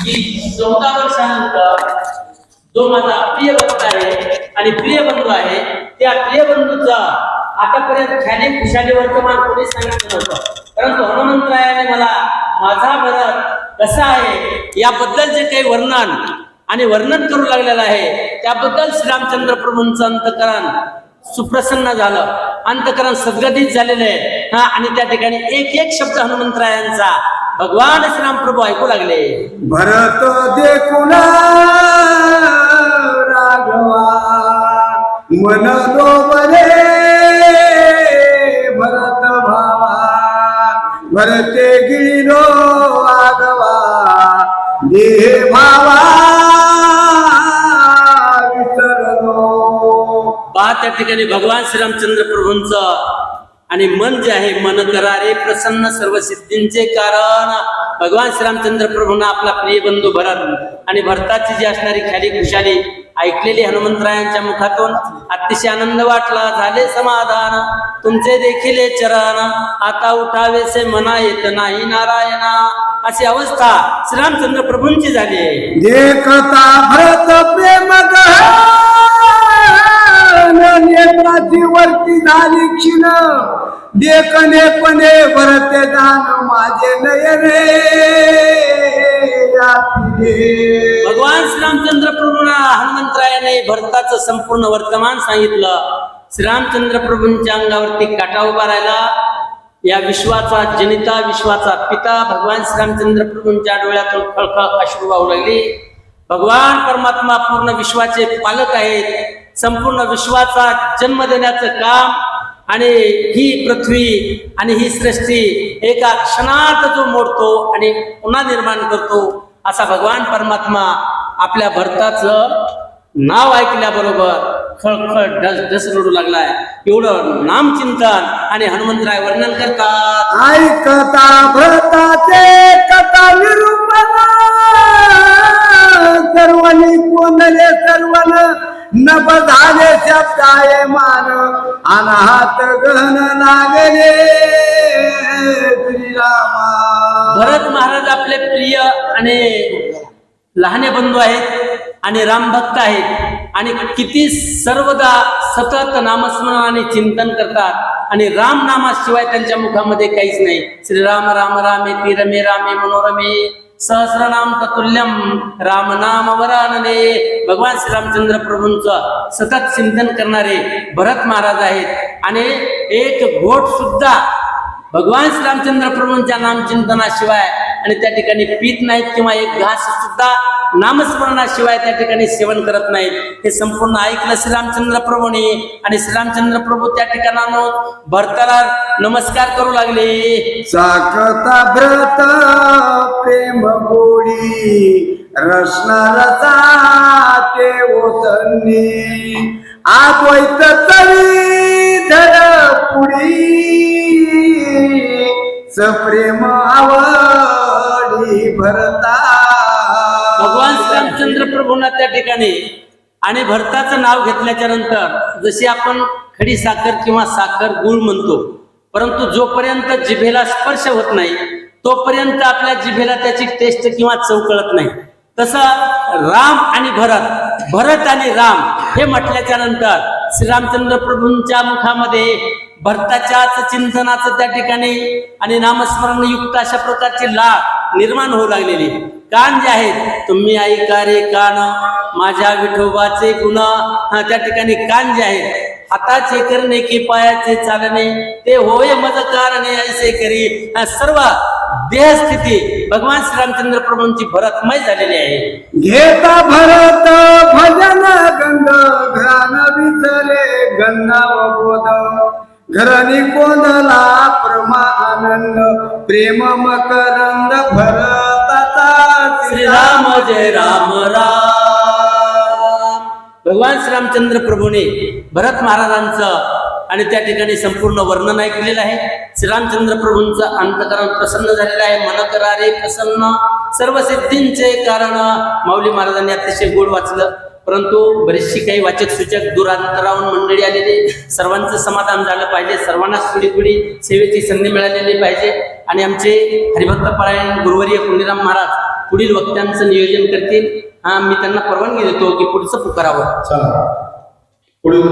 की चौदा वर्षानंतर जो माझा प्रिय भक्त आहे आणि प्रिय बंधू आहे त्या प्रिय बंधूचा आतापर्यंत ख्याली खुशाली वर्तमान कोणी सांगितलं नव्हतं परंतु हनुमंतरायाने मला माझा भरत कसा आहे याबद्दल जे काही वर्णन आणि वर्णन करू लागलेलं आहे त्याबद्दल श्रीरामचंद्र प्रभूंचं अंतकरण सुप्रसन्न झालं अंतकरण सद्गतीत झालेलं आहे हा आणि त्या ठिकाणी एक एक शब्द हनुमंतरायांचा भगवान श्रीराम प्रभू ऐकू लागले. भरत देखुन राघवा मन बरे भरत भावा भरते गिळिलो आगवा देह भावा विसरलो. पहा त्या ठिकाणी भगवान श्रीरामचंद्र प्रभूंचं आणि मन जे आहे मन करारे प्रसन्न सर्व सिद्धींचे कारण. भगवान श्रीरामचंद्र प्रभूंना आपला प्रिय बंधू भरत आणि भरताची जी असणारी खाली खुशाली ऐकलेली हनुमंतरायांच्या मुखातून अतिशय आनंद वाटला. झाले समाधान. तुमचे देखील चरण. आता उठावेसे मना येत नाही नारायणा. अशी अवस्था श्रीरामचंद्र प्रभूंची झाली आहे. देखता वरती झाली क्षीण. देखणे पणे भरते दान माझे नयने. रे भगवान श्रीरामचंद्र प्रभूंना हनुमंतरायाने भरताचं संपूर्ण वर्तमान सांगितलं. श्रीरामचंद्र प्रभूंच्या अंगावरती काटा उभा राहिला. या विश्वाचा जनिता विश्वाचा पिता भगवान श्रीरामचंद्र प्रभूंच्या डोळ्यातून खळखळ अश्रू वाहू लागली. भगवान परमात्मा पूर्ण विश्वाचे पालक आहेत. संपूर्ण विश्वाचा जन्म देण्याचं काम आणि ही पृथ्वी आणि ही सृष्टी एका क्षणात जो मोडतो आणि पुन्हा निर्माण करतो असा भगवान परमात्मा आपल्या भरताचं नाव ऐकल्याबरोबर खळखळ ढस ढस रडू लागलाय. एवढं नामचिंतन आणि हनुमंतराय वर्णन करतात. ऐकता भरताचे कथा झाले शब्दाय मान अनाहात गहन लागले श्रीरामा भरत महाराज आपले प्रिय आणि लहाने बंधू आहेत आणि रामभक्त आहेत आणि किती सर्वदा सतत नामस्मरण आणि चिंतन करतात आणि राम नामाशिवाय त्यांच्या मुखामध्ये काहीच नाही. श्रीराम राम रामे ती रमे रामे मनोरमे. सहस्रनाम ततुल्यम रामनाम वरानने. भगवान श्रीरामचंद्र प्रभूंचं सतत चिंतन करणारे भरत महाराज आहेत. आणि एक घोट सुद्धा भगवान श्रीरामचंद्र प्रभूंच्या नामचिंतनाशिवाय आणि त्या ठिकाणी पीत नाहीत किंवा एक घास सुद्धा नामस्मरणाशिवाय त्या ठिकाणी सेवन करत नाहीत हे संपूर्ण ऐकलं श्रीरामचंद्र प्रभूने आणि श्रीरामचंद्र प्रभू त्या ठिकाणानं भरताला नमस्कार करू लागले. साकता भ्रत प्रेम गोडी रसना रसा ते ओसंनी आद्वैत तरी धड पुढी सप्रेम आवडी भरता. भगवान श्रीरामचंद्र प्रभूंना त्या ठिकाणी आणि भरताचं नाव घेतल्याच्या नंतर जशी आपण खडी साखर किंवा साखर गुळ म्हणतो परंतु जोपर्यंत जिभेला स्पर्श होत नाही तोपर्यंत आपल्या जिभेला त्याची टेस्ट किंवा चव कळत नाही. तसं राम आणि भरत भरत आणि राम हे म्हटल्याच्या नंतर श्रीरामचंद्र प्रभूंच्या मुखामध्ये भरताच्याच चिंतनाचं त्या ठिकाणी आणि नामस्मरण युक्त अशा प्रकारची लाळ निर्माण होऊ लागलेली. कान जे आहेत तुम्ही ऐका रे कान? माझ्या विठोबाचे गुण. हा त्या ठिकाणी कान जे आहेत हाताचे करणे की पायाचे चालणे ते होय मज कारणे ऐसे करी. सर्व देहस्थिती भगवान श्रीरामचंद्र प्रभूंची भरतमय झालेली आहे. घेता भरत भजन गंध घरान विसरे गंधाव बोध घरानी कोंदला प्रमा आनंद प्रेम मकर भरताचा श्रीराम जय राम राम. भगवान श्रीरामचंद्र प्रभूने भरत महाराजांचं आणि त्या ठिकाणी संपूर्ण वर्णन ऐकलेलं आहे. श्रीरामचंद्र प्रभूंचं अंतकरण प्रसन्न झालेलं आहे. मन करारे प्रसन्न. सर्व सिद्धींचे कारण माऊली महाराजांनी अतिशय गोड वाचलं. परंतु बरीचशी काही वाचक सूचक दूरांतरावून मंडळी आलेली. सर्वांचं समाधान झालं पाहिजे. सर्वांनाच पुढी पुढी सेवेची संधी मिळालेली पाहिजे. आणि आमचे हरिभक्त परायण गुरुवर्य पुंडीराम महाराज पुढील वक्त्यांचं नियोजन करतील. हा मी त्यांना परवानगी देतो की पुढचं पुकारावं. पुढील